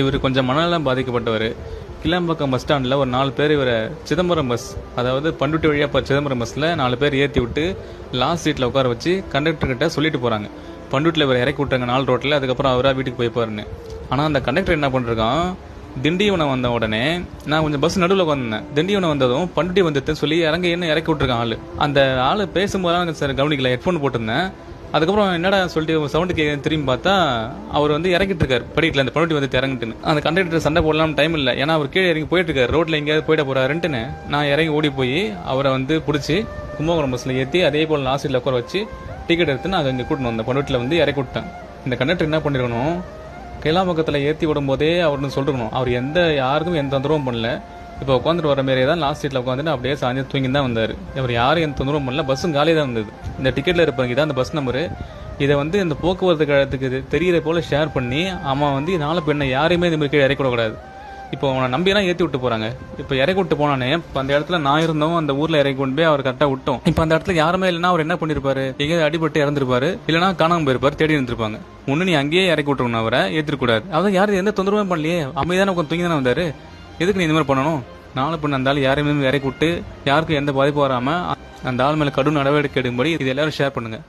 இவர் கொஞ்சம் மனநலம் பாதிக்கப்பட்டவர். கிளாம்பாக்கம் பஸ் ஸ்டாண்டில் ஒரு நாலு பேர் இவரை சிதம்பரம் பஸ் அதாவது பண்டுட்டி வழியாக இப்போ சிதம்பரம் பஸ்ஸில் நாலு பேர் ஏற்றி விட்டு லாஸ்ட் சீட்டில் உட்கார வச்சு கண்டக்டர்கிட்ட சொல்லிட்டு போகிறாங்க பண்டுட்டில் இவரை இறக்கி விட்டாங்க நாலு ரோட்டில் அதுக்கப்புறம் அவராக வீட்டுக்கு போய்ப்பாருன்னு ஆனால் அந்த கண்டக்டர் என்ன பண்ணிருக்கான்? திண்டிவனம் வந்த உடனே நான் கொஞ்சம் பஸ் நடுவில் உட்காந்துருந்தேன் திண்டிவனம் வந்ததும் பண்டுட்டி வந்ததுன்னு சொல்லி இறங்க என்ன இறக்கி விட்டுருக்கான் ஆள். அந்த ஆள் பேசும்போது சார் கவனிக்கல ஹெட்ஃபோன் போட்டிருந்தேன். அதுக்கப்புறம் என்னடா சொல்லிட்டு சவுண்டு கே திரும்பி பார்த்தா அவர் வந்து இறங்கிட்டு இருக்காரு படிக்கல அந்த பணுட்டி வந்து இறங்கிட்டுன்னு. அந்த கண்டக்டர் சண்டை போடலாம் டைம் இல்லை. ஏன்னா அவர் கீழே இறங்கி போயிட்டு இருக்காரு ரோட்ல எங்கேயாவது போயிட போறாருன்ட்டுன்னு நான் இறங்கி ஓடி போய் அவரை வந்து பிடிச்சி கும்பகோணம் பஸ்ல ஏற்றி அதே போல் லாஸ்ட் உட்கார வச்சு டிக்கெட் எடுத்து நான் அங்கே கூட்டணும் அந்த பணுட்டில் வந்து இறக்கி விட்டேன். இந்த கண்டக்டர் என்ன பண்ணிருக்கணும்? கைலாம்பக்கத்தில் ஏற்றி விடும்போதே அவர்னு சொல்லிருக்கணும். அவர் எந்த யாருக்கும் எந்த தொந்தரவும் பண்ணல. இப்போ உட்காந்துட்டு வர மாரியே தான் லாஸ்ட் சீட்டில் உட்காந்துட்டு அப்படியே சாஞ்சி தூங்கி தான் வந்தார். இவர் யாரும் எந்த தொந்தரவும் பண்ணல பஸ்ஸும் காலியாக தான் வந்தது இந்த டிக்கெட்டில் இருப்பாங்க இதான் அந்த பஸ் நம்பரு இதை வந்து இந்த போக்குவரத்து கழகத்துக்கு இது போல் ஷேர் பண்ணி அவன் வந்து நாளை பெண்ணை யாரையுமே இந்த மாதிரி கீழே இறக்கி இப்போ அவனை நம்பியெல்லாம் ஏற்றி விட்டு போகிறாங்க இப்போ இறக்கி விட்டு போனானே இப்போ அந்த இடத்துல நான் இருந்தோம் அந்த ஊரில் இறக்கி கொண்டு போய் அவர் கரெக்டாக விட்டோம். இப்போ அந்த இடத்துல யாருமே இல்லைன்னா அவர் என்ன பண்ணிருப்பாரு? எங்கேயாவது அடிபட்டு இறந்துருப்பாரு. இல்லைன்னா காணாமல் போயிருப்பார் தேடி இருந்திருப்பாங்க. ஒன்று நீ அங்கேயே இறக்கி விட்டுருக்கணும் அவரை ஏற்றிருக்கூடாது அதான் யாரும் எந்த தொந்தரவும் பண்ணலையே. அமைதியான உட்காந்து தூங்கி தானே வந்தார். எதுக்கு நீ இந்த மாதிரி பண்ணணும்? நாலு பண்ண அந்த ஆள் யாரையுமே இறக்கி விட்டு யாருக்கும் எந்த பாதிப்பும் வராமல் அந்த ஆள் மேலே கடும் நடவடிக்கை எடுக்கும்படி இது எல்லாரும் ஷேர் பண்ணுங்கள்